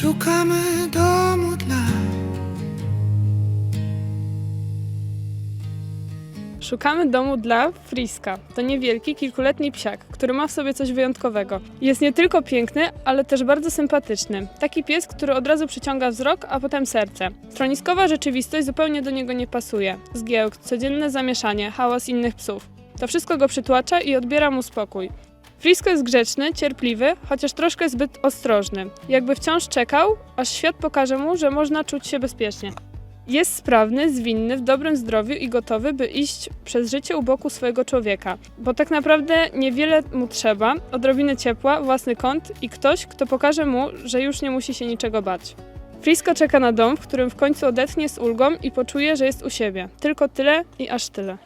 Szukamy domu dla Szukamy domu dla Friska. To niewielki, kilkuletni psiak, który ma w sobie coś wyjątkowego. Jest nie tylko piękny, ale też bardzo sympatyczny. Taki pies, który od razu przyciąga wzrok, a potem serce. Stroniskowa rzeczywistość zupełnie do niego nie pasuje. Zgiełk, codzienne zamieszanie, hałas innych psów. To wszystko go przytłacza i odbiera mu spokój. Frisko jest grzeczny, cierpliwy, chociaż troszkę zbyt ostrożny. Jakby wciąż czekał, aż świat pokaże mu, że można czuć się bezpiecznie. Jest sprawny, zwinny, w dobrym zdrowiu i gotowy, by iść przez życie u boku swojego człowieka. Bo tak naprawdę niewiele mu trzeba, odrobinę ciepła, własny kąt i ktoś, kto pokaże mu, że już nie musi się niczego bać. Frisko czeka na dom, w którym w końcu odetchnie z ulgą i poczuje, że jest u siebie. Tylko tyle i aż tyle.